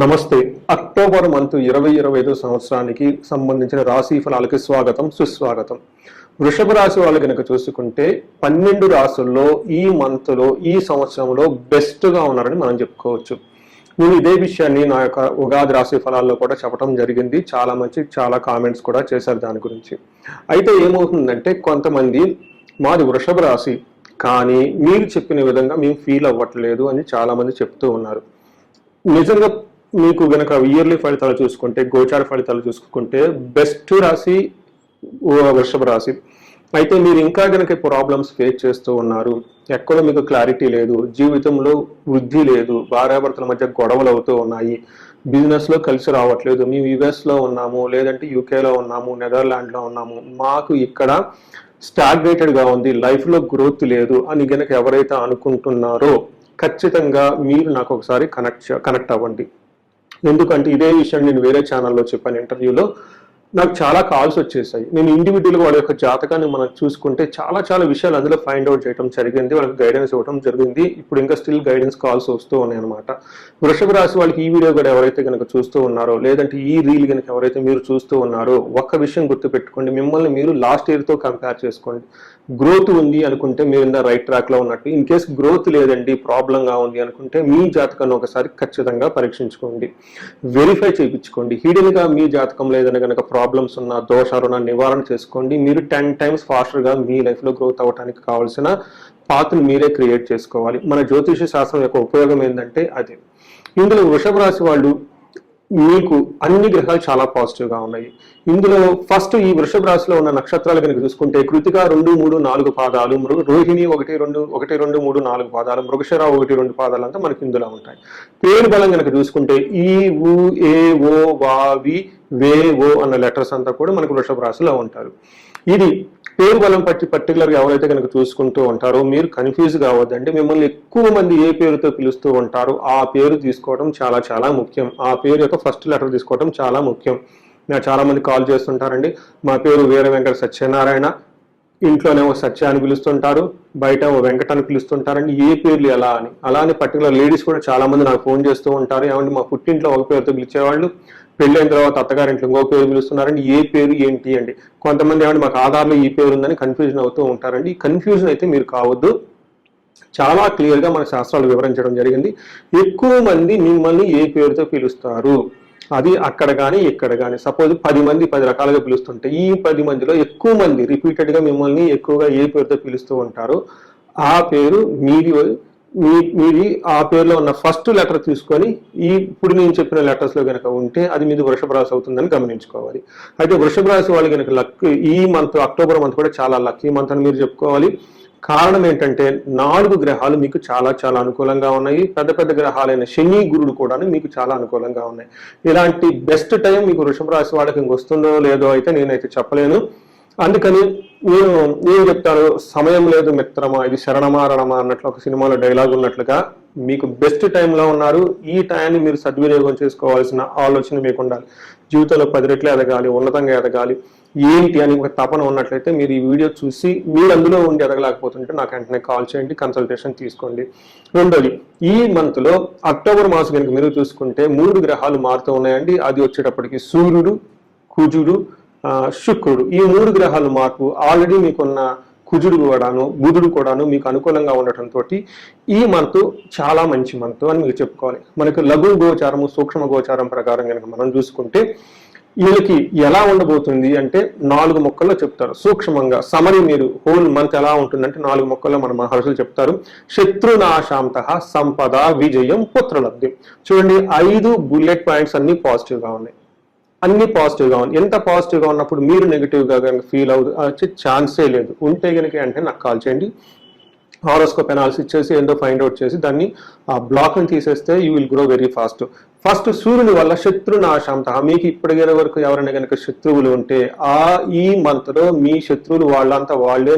నమస్తే. October month ఇరవై ఇరవై ఐదు సంవత్సరానికి సంబంధించిన రాశి ఫలాలకి స్వాగతం సుస్వాగతం. వృషభ రాశి వాళ్ళు కనుక చూసుకుంటే పన్నెండు రాసుల్లో ఈ మంత్లో ఈ సంవత్సరంలో బెస్ట్గా ఉన్నారని మనం చెప్పుకోవచ్చు. నేను ఇదే విషయాన్ని నా యొక్క ఉగాది రాశి ఫలాల్లో కూడా చెప్పడం జరిగింది. చాలా మంచి చాలా కామెంట్స్ కూడా చేశారు దాని గురించి. అయితే ఏమవుతుందంటే కొంతమంది మాది వృషభ రాశి కానీ మీరు చెప్పిన విధంగా మేము ఫీల్ అవ్వట్లేదు అని చాలామంది చెప్తూ ఉన్నారు. నిజంగా మీకు గనక ఇయర్లీ ఫలితాలు చూసుకుంటే గోచార ఫలితాలు చూసుకుంటే బెస్ట్ రాశి వృషభ రాశి. అయితే మీరు ఇంకా గనక ప్రాబ్లమ్స్ ఫేస్ చేస్తూ ఉన్నారు ఎక్కడ మీకు క్లారిటీ లేదు జీవితంలో వృద్ధి లేదు భార్యాభర్తల మధ్య గొడవలు అవుతూ ఉన్నాయి బిజినెస్లో కలిసి రావట్లేదు మేము యుఎస్లో ఉన్నాము లేదంటే యూకేలో ఉన్నాము నెదర్లాండ్లో ఉన్నాము మాకు ఇక్కడ స్టాగ్నేటెడ్గా ఉంది లైఫ్లో గ్రోత్ లేదు అని గనక ఎవరైతే అనుకుంటున్నారో ఖచ్చితంగా మీరు నాకు ఒకసారి కనెక్ట్ కనెక్ట్ అవ్వండి. ఎందుకంటే ఇదే విషయం నేను వేరే ఛానల్లో చెప్పాను ఇంటర్వ్యూలో నాకు చాలా కాల్స్ వచ్చేసాయి. నేను ఇండివిజువల్గా వాళ్ళ యొక్క జాతకాన్ని మనం చూసుకుంటే చాలా చాలా విషయాలు అందులో ఫైండ్ అవుట్ చేయడం జరిగింది. వాళ్ళకి గైడెన్స్ ఇవ్వడం జరిగింది. ఇప్పుడు ఇంకా స్టిల్ గైడెన్స్ కాల్స్ వస్తూ ఉన్నాయి అనమాట వృషభ రాశి వాళ్ళకి ఈ వీడియో కూడా ఎవరైతే కనుక చూస్తూ ఉన్నారో లేదంటే ఈ రీల్ కనుక ఎవరైతే మీరు చూస్తూ ఉన్నారో ఒక్క విషయం గుర్తుపెట్టుకోండి. మిమ్మల్ని మీరు లాస్ట్ ఇయర్తో కంపేర్ చేసుకోండి. గ్రోత్ ఉంది అనుకుంటే మీరు ఇందా రైట్ ట్రాక్లో ఉన్నట్టు. ఇన్ కేస్ గ్రోత్ లేదండి ప్రాబ్లంగా ఉంది అనుకుంటే మీ జాతకాన్ని ఒకసారి ఖచ్చితంగా పరీక్షించుకోండి. వెరిఫై చేయించుకోండి. హిడెన్గా మీ జాతకం లేదని కనుక ప్రాబ్లమ్స్ ఉన్న దోషాలు ఉన్న నివారణ చేసుకోండి. మీరు టెన్ టైమ్స్ ఫాస్టర్గా మీ లైఫ్లో గ్రోత్ అవ్వడానికి కావాల్సిన పాత్రను మీరే క్రియేట్ చేసుకోవాలి. మన జ్యోతిష శాస్త్రం యొక్క ఉపయోగం ఏంటంటే అదే. ఇందులో వృషభ రాశి వాళ్ళు మీకు అన్ని గ్రహాలు చాలా పాజిటివ్గా ఉన్నాయి. ఇందులో ఫస్ట్ ఈ వృషభ రాశిలో ఉన్న నక్షత్రాలు కనుక చూసుకుంటే కృతిక రెండు మూడు నాలుగు పాదాలు మృగ రోహిణి ఒకటి రెండు ఒకటి రెండు మూడు నాలుగు పాదాలు మృగశర ఒకటి రెండు పాదాలు అంతా మనకి ఇందులో ఉంటాయి. పేరు బలం కనుక చూసుకుంటే ఈ ఉ ఏ ఓ వా వి వే ఓ అన్న లెటర్స్ అంతా కూడా మనకు వృషభ రాశిలో ఉంటారు. ఇది పేరు బలం పట్టి పర్టికులర్గా ఎవరైతే కనుక చూసుకుంటూ ఉంటారో మీరు కన్ఫ్యూజ్ కావద్దండి మిమ్మల్ని ఎక్కువ మంది ఏ పేరుతో పిలుస్తూ ఉంటారో ఆ పేరు తీసుకోవడం చాలా చాలా ముఖ్యం. ఆ పేరు యొక్క ఫస్ట్ లెటర్ తీసుకోవడం చాలా ముఖ్యం. నాకు చాలా మంది కాల్ చేస్తుంటారండి. మా పేరు వీర వెంకట సత్యనారాయణ. ఇంట్లోనేమో సత్య అని పిలుస్తుంటారు. బయట ఓ వెంకట అని పిలుస్తుంటారండి. ఏ పేర్లు ఎలా అని. అలానే పర్టికులర్ లేడీస్ కూడా చాలా మంది నాకు ఫోన్ చేస్తూ ఉంటారు. ఏమంటే మా పుట్టింట్లో ఒక పేరుతో పిలిచేవాళ్ళు? పెళ్ళైన తర్వాత అత్తగారింట్లో ఇంకో పేరు పిలుస్తున్నారండి. ఏ పేరు ఏంటి అండి? కొంతమంది ఏమంటే మాకు ఆధార్లో ఈ పేరు ఉందని కన్ఫ్యూజన్ అవుతూ ఉంటారండి. ఈ కన్ఫ్యూజన్ అయితే మీరు కావద్దు. చాలా క్లియర్గా మన శాస్త్రాలు వివరించడం జరిగింది. ఎక్కువ మంది మిమ్మల్ని ఏ పేరుతో పిలుస్తారు? అది అక్కడ కానీ ఇక్కడ కానీ సపోజ్ పది మంది పది రకాలుగా పిలుస్తుంటే ఈ పది మందిలో ఎక్కువ మంది రిపీటెడ్గా మిమ్మల్ని ఎక్కువగా ఏ పేరుతో పిలుస్తూ ఉంటారు? ఆ పేరు మీది మీ మీది ఆ పేరులో ఉన్న ఫస్ట్ లెటర్ తీసుకొని ఈ ఇప్పుడు నేను చెప్పిన లెటర్స్లో కనుక ఉంటే అది మీది వృషభ రాశి అవుతుందని గమనించుకోవాలి. అయితే వృషభ రాశి వాళ్ళు కనుక లక్ ఈ మంత్ అక్టోబర్ మంత్ కూడా చాలా లక్ ఈ మంత్ అని మీరు చెప్పుకోవాలి. కారణం ఏంటంటే నాలుగు గ్రహాలు మీకు చాలా చాలా అనుకూలంగా ఉన్నాయి. పెద్ద పెద్ద గ్రహాలైన శని గురుడు కూడా మీకు చాలా అనుకూలంగా ఉన్నాయి. ఇలాంటి బెస్ట్ టైం మీకు వృషభ రాశి వాళ్ళకి ఇంక వస్తుందో లేదో అయితే నేనైతే చెప్పలేను. అందుకని నేను నేను చెప్తాను సమయం లేదు మిత్రమా ఇది శరణమారణమా అన్నట్లు ఒక సినిమాలో డైలాగ్ ఉన్నట్లుగా మీకు బెస్ట్ టైంలో ఉన్నారు. ఈ టైంని మీరు సద్వినియోగం చేసుకోవాల్సిన ఆలోచన మీకు ఉండాలి. జీవితంలో పది రెట్లు ఎదగాలి ఉన్నతంగా ఎదగాలి ఏంటి అని ఒక తపన ఉన్నట్లయితే మీరు ఈ వీడియో చూసి మీరు అందులో ఉండి ఎదగలేకపోతుంటే నాకు వెంటనే కాల్ చేయండి కన్సల్టేషన్ తీసుకోండి. రెండోది ఈ మంత్లో అక్టోబర్ మాసం కనుక మీరు చూసుకుంటే మూడు గ్రహాలు మారుతూ ఉన్నాయండి. అది వచ్చేటప్పటికి సూర్యుడు కుజుడు శుక్రుడు. ఈ మూడు గ్రహాలు మార్పు ఆల్రెడీ మీకున్న కుజుడు కూడాను బుధుడు కూడాను మీకు అనుకూలంగా ఉండటంతో ఈ మంత్ చాలా మంచి మంత్ అని మీకు చెప్పుకోవాలి. మనకు లఘు గోచారము సూక్ష్మ గోచారం ప్రకారం కనుక మనం చూసుకుంటే వీళ్ళకి ఎలా ఉండబోతుంది అంటే నాలుగు మొక్కల్లో చెప్తారు. సూక్ష్మంగా సమరి మీరు హోల్ మంత్ ఎలా ఉంటుందంటే నాలుగు మొక్కల్లో మన మహర్షులు చెప్తారు. శత్రునాశాంత సంపద విజయం పుత్రలబ్ధి. చూడండి ఐదు బుల్లెట్ పాయింట్స్ అన్ని పాజిటివ్గా ఉన్నాయి. అన్ని పాజిటివ్గా ఉంది ఎంత పాజిటివ్గా ఉన్నప్పుడు మీరు నెగిటివ్గా కనుక ఫీల్ అవు వచ్చే ఛాన్సే లేదు. ఉంటే కనుక అంటే నాకు కాల్ చేయండి. హారోస్కోప్ అనాలిసిస్ చేసి ఏందో ఫైండ్ అవుట్ చేసి దాన్ని ఆ బ్లాక్ని తీసేస్తే you will grow very fast. First సూర్యుని వల్ల శత్రునాశాంత మీకు ఇప్పటికే వరకు ఎవరైనా కనుక శత్రువులు ఉంటే ఆ ఈ మంత్లో మీ శత్రువులు వాళ్ళంతా వాళ్ళే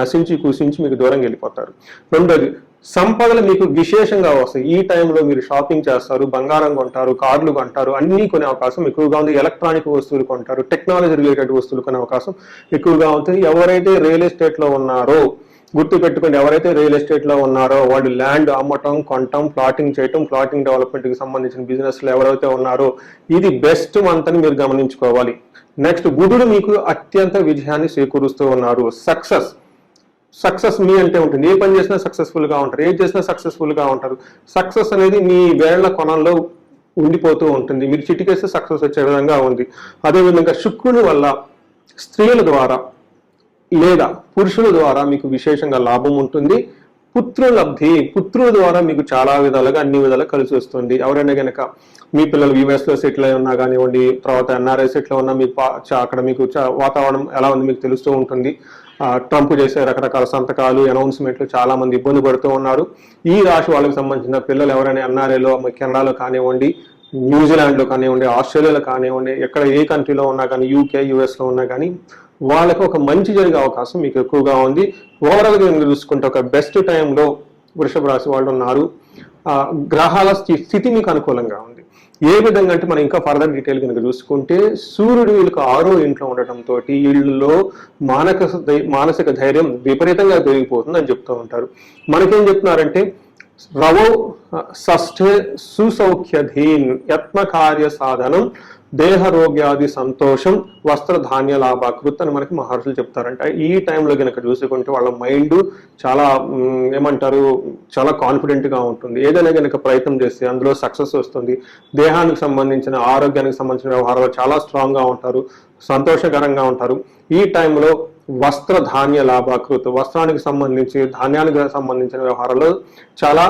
నశించి కూసించి మీకు దూరంగా వెళ్ళిపోతారు. రెండోది సంపదలు మీకు విశేషంగా వస్తాయి. ఈ టైంలో మీరు షాపింగ్ చేస్తారు బంగారం కొంటారు కార్లు కొంటారు అన్నీ కొనే అవకాశం ఎక్కువగా ఉంది. ఎలక్ట్రానిక్ వస్తువులు కొంటారు టెక్నాలజీ రిలేటెడ్ వస్తువులు కొనే అవకాశం ఎక్కువగా ఉంటుంది. ఎవరైతే రియల్ ఎస్టేట్లో ఉన్నారో గుర్తు పెట్టుకుని ఎవరైతే రియల్ ఎస్టేట్లో ఉన్నారో వాళ్ళు ల్యాండ్ అమ్మటం కొనటం ప్లాటింగ్ చేయటం ప్లాటింగ్ డెవలప్మెంట్కి సంబంధించిన బిజినెస్లు ఎవరైతే ఉన్నారో ఇది బెస్ట్ మంత్ అని మీరు గమనించుకోవాలి. నెక్స్ట్ బుధుడు మీకు అత్యంత విజయాన్ని చేకూరుస్తూ ఉన్నారు. సక్సెస్. సక్సెస్ మీ అంటే ఉంటుంది. ఏ పని చేసినా సక్సెస్ఫుల్గా ఉంటారు. ఏం చేసినా సక్సెస్ఫుల్గా ఉంటారు. సక్సెస్ అనేది మీ వేళ్ళ కొనంలో ఉండిపోతూ ఉంటుంది. మీరు చిటికేస్తే సక్సెస్ వచ్చే విధంగా ఉంది. అదేవిధంగా శుక్రుని వల్ల స్త్రీల ద్వారా లేదా పురుషుల ద్వారా మీకు విశేషంగా లాభం ఉంటుంది. పుత్రులబ్ధి పుత్రుల ద్వారా మీకు చాలా విధాలుగా అన్ని విధాలుగా కలిసి వస్తుంది. ఎవరైనా కనుక మీ పిల్లలు యుఎస్ సెటిల్ అయి ఉన్నా కానివ్వండి తర్వాత ఎన్ఆర్ఐ సెటిల్ ఉన్నా మీ చా- అక్కడ మీకు చా- వాతావరణం ఎలా ఉంది మీకు తెలుస్తూ ఉంటుంది. ట్రంప్ చేసే రకరకాల సంతకాలు అనౌన్స్మెంట్లు చాలా మంది ఇబ్బంది పడుతూ ఉన్నారు. ఈ రాశి వాళ్ళకి సంబంధించిన పిల్లలు ఎవరైనా ఎన్ఆర్ఏలో కెనడాలో కానివ్వండి న్యూజిలాండ్లో కానివ్వండి ఆస్ట్రేలియాలో కానివ్వండి ఎక్కడ ఏ కంట్రీలో ఉన్నా కానీ యూకే యూఎస్లో ఉన్నా కానీ వాళ్ళకి ఒక మంచి జరిగే అవకాశం మీకు ఎక్కువగా ఉంది. ఓవరాల్గా మీరు చూసుకుంటే ఒక బెస్ట్ టైంలో వృషభ రాశి వాళ్ళు ఉన్నారు. గ్రహాల స్థితి మీకు అనుకూలంగా ఉంది. ఏ విధంగా అంటే మనం ఇంకా ఫర్దర్ డీటెయిల్ కనుక చూసుకుంటే సూర్యుడు వీళ్ళకి ఆరో ఇంట్లో ఉండటంతో వీళ్ళలో మానక మానసిక ధైర్యం విపరీతంగా పెరిగిపోతుంది అని చెప్తూ ఉంటారు. మనకేం చెప్తున్నారంటే రవో షష్ఠే సుసౌఖ్యధీన్ యత్న కార్య సాధనం దేహరోగ్యాది సంతోషం వస్త్రధాన్య లాభాకృత్ అని మనకి మహర్షులు చెప్తారంట. ఈ టైంలో గనక చూసుకుంటే వాళ్ళ మైండ్ చాలా ఏమంటారు చాలా కాన్ఫిడెంట్గా ఉంటుంది. ఏదైనా గనక ప్రయత్నం చేస్తే అందులో సక్సెస్ వస్తుంది. దేహానికి సంబంధించిన ఆరోగ్యానికి సంబంధించిన వ్యవహారాలు చాలా స్ట్రాంగ్గా ఉంటారు సంతోషకరంగా ఉంటారు. ఈ టైంలో వస్త్ర ధాన్య లాభాకృత్ వస్త్రానికి సంబంధించి ధాన్యానికి సంబంధించిన వ్యవహారాలు చాలా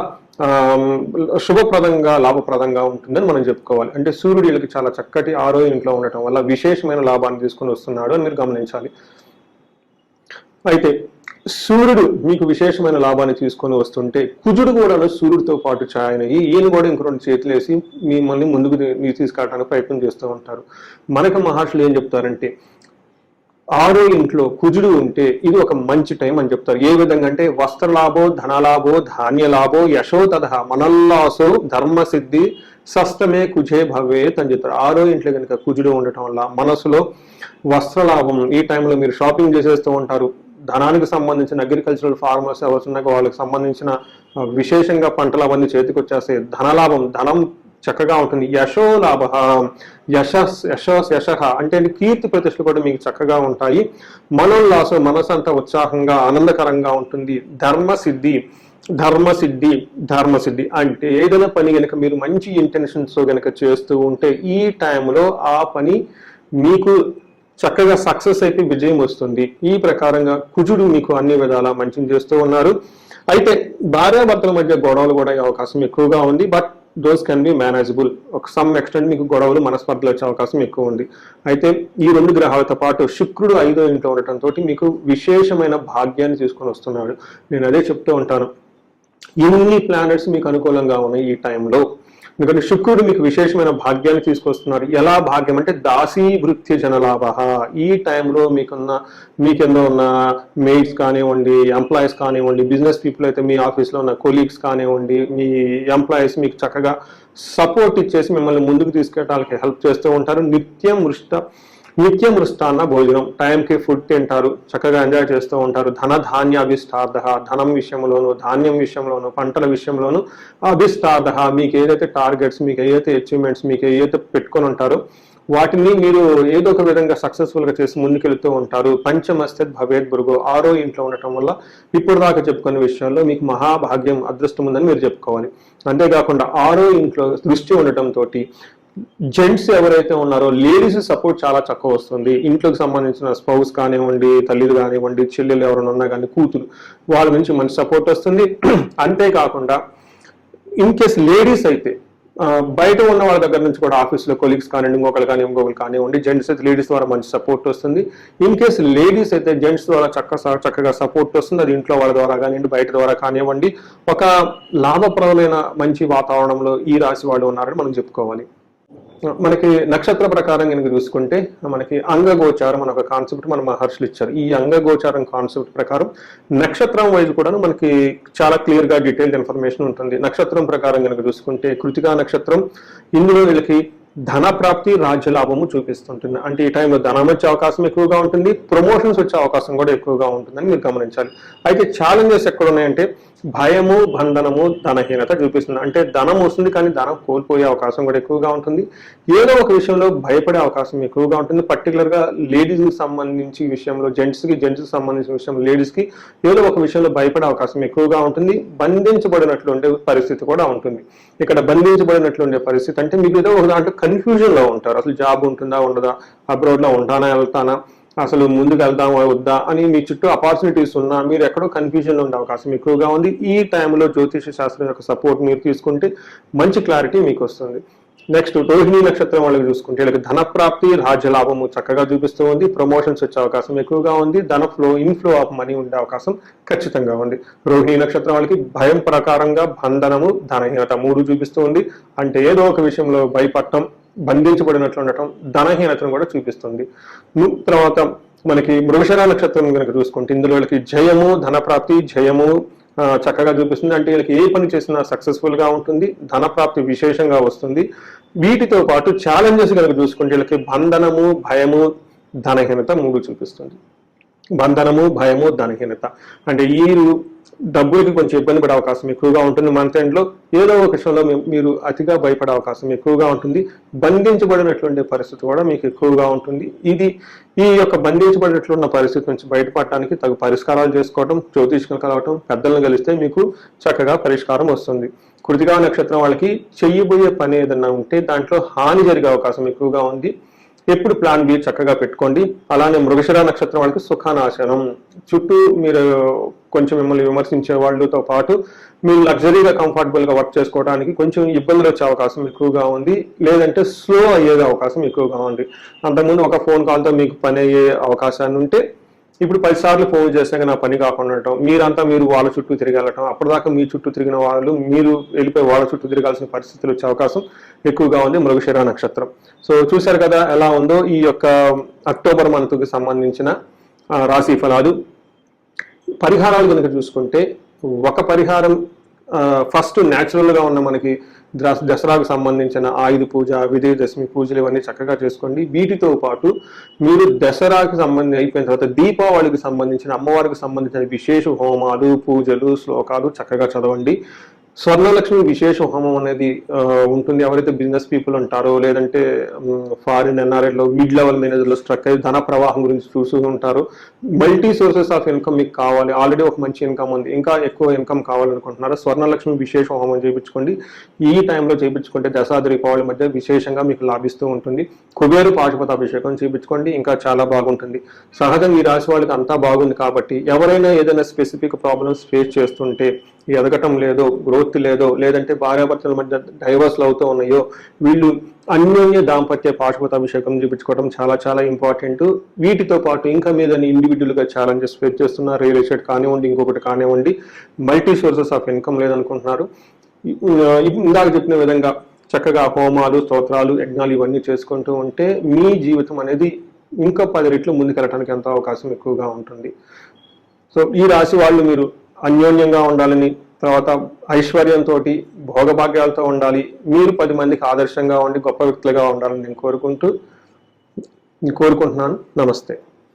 శుభప్రదంగా లాభప్రదంగా ఉంటుందని మనం చెప్పుకోవాలి. అంటే సూర్యుడు వీళ్ళకి చాలా చక్కటి ఆరో ఇంట్లో ఉండటం వల్ల విశేషమైన లాభాన్ని తీసుకొని వస్తున్నాడు అని మీరు గమనించాలి. అయితే సూర్యుడు మీకు విశేషమైన లాభాన్ని తీసుకొని వస్తుంటే కుజుడు కూడా సూర్యుడితో పాటు ఛాయన అయ్యి ఈయన కూడా ఇంకో రెండు చేతులు వేసి మిమ్మల్ని ముందుకు తీ- తీసుకెళ్ళడానికి ప్రయత్నం చేస్తూ ఉంటారు. మనకు మహర్షులు ఏం చెప్తారంటే ఆరో ఇంట్లో కుజుడు ఉంటే ఇది ఒక మంచి టైం అని చెప్తారు. ఏ విధంగా అంటే వస్త్రలాభో ధనలాభో ధాన్యలాభో యశో తథ మనల్లాసో ధర్మసిద్ధి సస్తమే కుజే భవేత్ అని చెప్తారు. ఆరో ఇంట్లో కనుక కుజుడు ఉండటం వల్ల మనసులో వస్త్రలాభం ఈ టైంలో మీరు షాపింగ్ చేసేస్తూ ఉంటారు. ధనానికి సంబంధించిన అగ్రికల్చరల్ ఫార్మర్స్ ఎవరున్నారో వాళ్ళకి సంబంధించిన విశేషంగా పంటలు అవన్నీ చేతికి వచ్చేస్తాయి ధనలాభం ధనం చక్కగా ఉంటుంది. యశో లాభ. యశస్ యశస్ యశ అంటే కీర్తి ప్రతిష్టలు కూడా మీకు చక్కగా ఉంటాయి. మనోల్లాసం మనసు అంతా ఉత్సాహంగా ఆనందకరంగా ఉంటుంది. ధర్మసిద్ధి ధర్మసిద్ధి ధర్మసిద్ధి అంటే ఏదైనా పని గనక మీరు మంచి ఇంటెన్షన్స్తో గనక చేస్తూ ఉంటే ఈ టైంలో ఆ పని మీకు చక్కగా సక్సెస్ అయితే విజయం వస్తుంది. ఈ ప్రకారంగా కుజుడు మీకు అన్ని విధాలా మంచిని చేస్తూ ఉన్నారు. అయితే భార్యాభర్తల మధ్య గొడవలు కూడా అయ్యే అవకాశం ఎక్కువగా ఉంది. But those can be manageable ఒక సమ్ ఎక్స్టెంట్ మీకు గొడవలు మనస్పర్ధలు వచ్చే అవకాశం ఎక్కువ ఉంది. అయితే ఈ రెండు గ్రహాలతో పాటు శుక్రుడు ఐదో ఇంట్లో ఉండటంతో మీకు విశేషమైన భాగ్యాన్ని తీసుకొని వస్తున్నాడు. నేను అదే చెప్తూ ఉంటాను. ఎన్ని ప్లానెట్స్ మీకు అనుకూలంగా ఉన్నాయి ఈ టైంలో ఎందుకంటే శుక్రుడు మీకు విశేషమైన భాగ్యాన్ని తీసుకొస్తున్నారు. ఎలా భాగ్యం అంటే దాసీ వృత్తి జనలాభ. ఈ టైంలో మీకున్న మీ కింద ఉన్న మెయిట్స్ కానివ్వండి ఎంప్లాయీస్ కానివ్వండి బిజినెస్ పీపుల్ అయితే మీ ఆఫీస్లో ఉన్న కొలీగ్స్ కానివ్వండి మీ ఎంప్లాయీస్ మీకు చక్కగా సపోర్ట్ ఇచ్చేసి మిమ్మల్ని ముందుకు తీసుకెళ్ళడానికి హెల్ప్ చేస్తూ ఉంటారు. నిత్యం వృష్ట నిత్యం మృష్టాన్న భోజనం. టైంకి ఫుడ్ తింటారు. చక్కగా ఎంజాయ్ చేస్తూ ఉంటారు. ధన ధాన్య అభిష్టార్థ ధనం విషయంలోను ధాన్యం విషయంలోను పంటల విషయంలోను అభిష్టార్థ మీకు ఏదైతే టార్గెట్స్ మీకు ఏదైతే అచీవ్మెంట్స్ మీకు ఏదైతే పెట్టుకొని ఉంటారో వాటిని మీరు ఏదో ఒక విధంగా సక్సెస్ఫుల్గా చేసి ముందుకెళ్తూ ఉంటారు. పంచమస్తత్ భవేద్ భృగో. ఆరో ఇంట్లో ఉండటం వల్ల ఇప్పుడు దాకా చెప్పుకునే విషయాల్లో మీకు మహాభాగ్యం అదృష్టం ఉందని మీరు చెప్పుకోవాలి. అంతేకాకుండా ఆరో ఇంట్లో దృష్టి ఉండటం తోటి జెంట్స్ ఎవరైతే ఉన్నారో లేడీస్ సపోర్ట్ చాలా చక్కగా వస్తుంది. ఇంట్లోకి సంబంధించిన స్పౌస్ కానివ్వండి తల్లిలు కానివ్వండి చెల్లెలు ఎవరైనా ఉన్నా కానీ కూతురు వాళ్ళ నుంచి మంచి సపోర్ట్ వస్తుంది. అంతేకాకుండా ఇన్ కేస్ లేడీస్ అయితే బయట ఉన్న వాళ్ళ దగ్గర నుంచి కూడా ఆఫీస్లో కొలీగ్స్ కానివ్వండి ఇంకొకరు కానీ ఇంకొకరు కానివ్వండి జెంట్స్ అయితే లేడీస్ ద్వారా మంచి సపోర్ట్ వస్తుంది. ఇన్ కేస్ లేడీస్ అయితే జెంట్స్ ద్వారా చక్క చక్కగా సపోర్ట్ వస్తుంది. అది ఇంట్లో వాళ్ళ ద్వారా కానివ్వండి బయట ద్వారా కానివ్వండి. ఒక లాభప్రదమైన మంచి వాతావరణంలో ఈ రాశి వాళ్ళు ఉన్నారని మనం చెప్పుకోవాలి. మనకి నక్షత్ర ప్రకారం కనుక చూసుకుంటే మనకి అంగగోచారం అనే ఒక కాన్సెప్ట్ మన మహర్షులు ఇచ్చారు. ఈ అంగగోచారం కాన్సెప్ట్ ప్రకారం నక్షత్రం వైజ్ కూడా మనకి చాలా క్లియర్గా డీటెయిల్డ్ ఇన్ఫర్మేషన్ ఉంటుంది. నక్షత్రం ప్రకారం కనుక చూసుకుంటే కృతికా నక్షత్రం ఇందులో వీళ్ళకి ధన ప్రాప్తి రాజ్య లాభము చూపిస్తుంటుంది. అంటే ఈ టైంలో ధనం వచ్చే అవకాశం ఎక్కువగా ఉంటుంది ప్రమోషన్స్ వచ్చే అవకాశం కూడా ఎక్కువగా ఉంటుందని మీరు గమనించాలి. అయితే ఛాలెంజెస్ ఎక్కడ ఉన్నాయంటే భయము బంధనము ధనహీనత చూపిస్తుంది. అంటే ధనం వస్తుంది కానీ ధనం కోల్పోయే అవకాశం కూడా ఎక్కువగా ఉంటుంది. ఏదో ఒక విషయంలో భయపడే అవకాశం ఎక్కువగా ఉంటుంది. పర్టికులర్గా లేడీస్కి సంబంధించి విషయంలో జెంట్స్కి జెంట్స్కి సంబంధించిన విషయం లేడీస్కి ఏదో ఒక విషయంలో భయపడే అవకాశం ఎక్కువగా ఉంటుంది. బంధించబడినట్లు ఉండే పరిస్థితి కూడా ఉంటుంది. ఇక్కడ బంధించబడినట్లు ఉండే పరిస్థితి అంటే మీకు ఏదో ఒక దాంట్లో కన్ఫ్యూజన్లో ఉంటారు. అసలు జాబ్ ఉంటుందా ఉండదా? అబ్రాడ్లో ఉంటానా వెళ్తానా? అసలు ముందుకు వెళ్దామా వద్దా? అని మీ చుట్టూ ఆపర్చునిటీస్ ఉన్నా మీరు ఎక్కడో కన్ఫ్యూజన్ ఉండే అవకాశం ఎక్కువగా ఉంది. ఈ టైంలో జ్యోతిష శాస్త్రం యొక్క సపోర్ట్ మీరు తీసుకుంటే మంచి క్లారిటీ మీకు వస్తుంది. నెక్స్ట్ రోహిణి నక్షత్రం వాళ్ళకి చూసుకుంటే వీళ్ళకి ధన ప్రాప్తి రాజ్య లాభము చక్కగా చూపిస్తూ ఉంది. ప్రమోషన్స్ వచ్చే అవకాశం ఎక్కువగా ఉంది. ధన ఫ్లో ఇన్ఫ్లో ఆఫ్ మనీ ఉండే అవకాశం ఖచ్చితంగా ఉంది. రోహిణి నక్షత్రం వాళ్ళకి భయం ప్రకారంగా బంధనము ధనహీనత మూడు చూపిస్తూ ఉంది. అంటే ఏదో ఒక విషయంలో భయపడటం బంధించబడినట్లు ఉండటం ధనహీనతను కూడా చూపిస్తుంది. తర్వాత మనకి మృగశర నక్షత్రం కనుక చూసుకుంటే ఇందులో వీళ్ళకి జయము ధనప్రాప్తి జయము చక్కగా చూపిస్తుంది. అంటే వీళ్ళకి ఏ పని చేసినా సక్సెస్ఫుల్గా ఉంటుంది ధనప్రాప్తి విశేషంగా వస్తుంది. వీటితో పాటు ఛాలెంజెస్ కనుక చూసుకుంటే వీళ్ళకి బంధనము భయము ధనహీనత మూడు చూపిస్తుంది. బంధనము భయము ధనహీనత. అంటే వీరు డబ్బులకి కొంచెం ఇబ్బంది పడే అవకాశం ఎక్కువగా ఉంటుంది. మంత్ ఎండ్లో ఏదో ఒక విషయంలో మీరు అతిగా భయపడే అవకాశం ఎక్కువగా ఉంటుంది. బంధించబడినటువంటి పరిస్థితి కూడా మీకు ఎక్కువగా ఉంటుంది. ఇది ఈ యొక్క బంధించబడినట్లున్న పరిస్థితి నుంచి బయటపడటానికి తగు పరిష్కారాలు చేసుకోవడం జ్యోతిష్కం కలవటం పెద్దలను కలిస్తే మీకు చక్కగా పరిష్కారం వస్తుంది. కృతిగా నక్షత్రం వాళ్ళకి చెయ్యబోయే పని ఏదన్నా ఉంటే దాంట్లో హాని జరిగే అవకాశం ఎక్కువగా ఉంది. ఎప్పుడు ప్లాన్ బి చక్కగా పెట్టుకోండి. అలానే మృగశిర నక్షత్రం వాళ్ళకి సుఖానాశనం. చుట్టూ మీరు కొంచెం మిమ్మల్ని విమర్శించే వాళ్ళతో పాటు మీరు లగ్జరీగా కంఫర్టబుల్గా వర్క్ చేసుకోవడానికి కొంచెం ఇబ్బందులు వచ్చే అవకాశం ఎక్కువగా ఉంది. లేదంటే స్లో అయ్యే అవకాశం ఎక్కువగా ఉంది. అంతకుముందు ఒక ఫోన్ కాల్తో మీకు పని అయ్యే అవకాశాన్ని ఉంటే ఇప్పుడు పది సార్లు ఫోన్ చేస్తే నా పని కాకుండా ఉండటం మీరంతా మీరు వాళ్ళ చుట్టూ తిరగలటం అప్పటిదాకా మీ చుట్టూ తిరిగిన వాళ్ళు మీరు వెళ్ళిపోయి వాళ్ళ చుట్టూ తిరగాల్సిన పరిస్థితులు వచ్చే అవకాశం ఎక్కువగా ఉంది మృగశిర నక్షత్రం. సో చూశారు కదా ఎలా ఉందో ఈ యొక్క అక్టోబర్ మంత్కి సంబంధించిన రాశి ఫలాలు. పరిహారాలు కనుక చూసుకుంటే ఒక పరిహారం ఫస్ట్ న్యాచురల్గా ఉన్న మనకి దసరాకు సంబంధించిన ఆయుధ పూజ విజయదశమి పూజలు ఇవన్నీ చక్కగా చేసుకోండి. వీటితో పాటు మీరు దసరాకి సంబంధించి అయిపోయిన తర్వాత దీపావళికి సంబంధించిన అమ్మవారికి సంబంధించిన విశేష హోమాలు పూజలు శ్లోకాలు చక్కగా చదవండి. స్వర్ణలక్ష్మి విశేష హోమం అనేది ఉంటుంది. ఎవరైతే బిజినెస్ పీపుల్ ఉంటారో లేదంటే ఫారిన్ ఎన్ఆర్ఐలో మిడ్ లెవెల్ మేనేజర్లో స్ట్రక్ అయ్యి ధన ప్రవాహం గురించి చూస్తూ ఉంటారు. మల్టీ సోర్సెస్ ఆఫ్ ఇన్కమ్ మీకు కావాలి. ఆల్రెడీ ఒక మంచి ఇన్కమ్ ఉంది. ఇంకా ఎక్కువ ఇన్కమ్ కావాలనుకుంటున్నారు? స్వర్ణలక్ష్మి విశేష హోమం చేయించుకోండి. ఈ టైంలో చేయించుకుంటే దశాది దీపావళి మధ్య విశేషంగా మీకు లాభిస్తూ ఉంటుంది. కుబేరు పాశుపతాభిషేకం చేయించుకోండి. ఇంకా చాలా బాగుంటుంది. సహజంగా ఈ రాశి వాళ్ళకి అంతా బాగుంది కాబట్టి ఎవరైనా ఏదైనా స్పెసిఫిక్ ప్రాబ్లమ్స్ ఫేస్ చేస్తుంటే ఎదగటం లేదో గ్రోత్ లేదో లేదంటే భార్యాభర్తల మధ్య డైవర్స్లు అవుతూ ఉన్నాయో వీళ్ళు అన్యోన్య దాంపత్య పాశుపత అభిషేకం చూపించుకోవడం చాలా చాలా ఇంపార్టెంట్ వీటితో పాటు ఇంకా మీద ఇండివిజువల్గా ఛాలెంజెస్ ఫేస్ చేస్తున్న రియల్ ఎస్టేట్ కానివ్వండి ఇంకొకటి కానివ్వండి మల్టీ సోర్సెస్ ఆఫ్ ఇన్కమ్ లేదనుకుంటున్నారు. ఇందాక చెప్పిన విధంగా చక్కగా హోమాలు స్తోత్రాలు యజ్ఞాలు ఇవన్నీ చేసుకుంటూ ఉంటే మీ జీవితం అనేది ఇంకా పది రెట్లు ముందుకెళ్ళడానికి ఎంతో అవకాశం ఎక్కువగా ఉంటుంది. సో ఈ రాశి వాళ్ళు మీరు అన్యోన్యంగా ఉండాలని తర్వాత ఐశ్వర్యంతో భోగభాగ్యాలతో ఉండాలి. మీరు పది మందికి ఆదర్శంగా ఉండి గొప్ప వ్యక్తులుగా ఉండాలని నేను కోరుకుంటూ కోరుకుంటున్నాను. నమస్తే.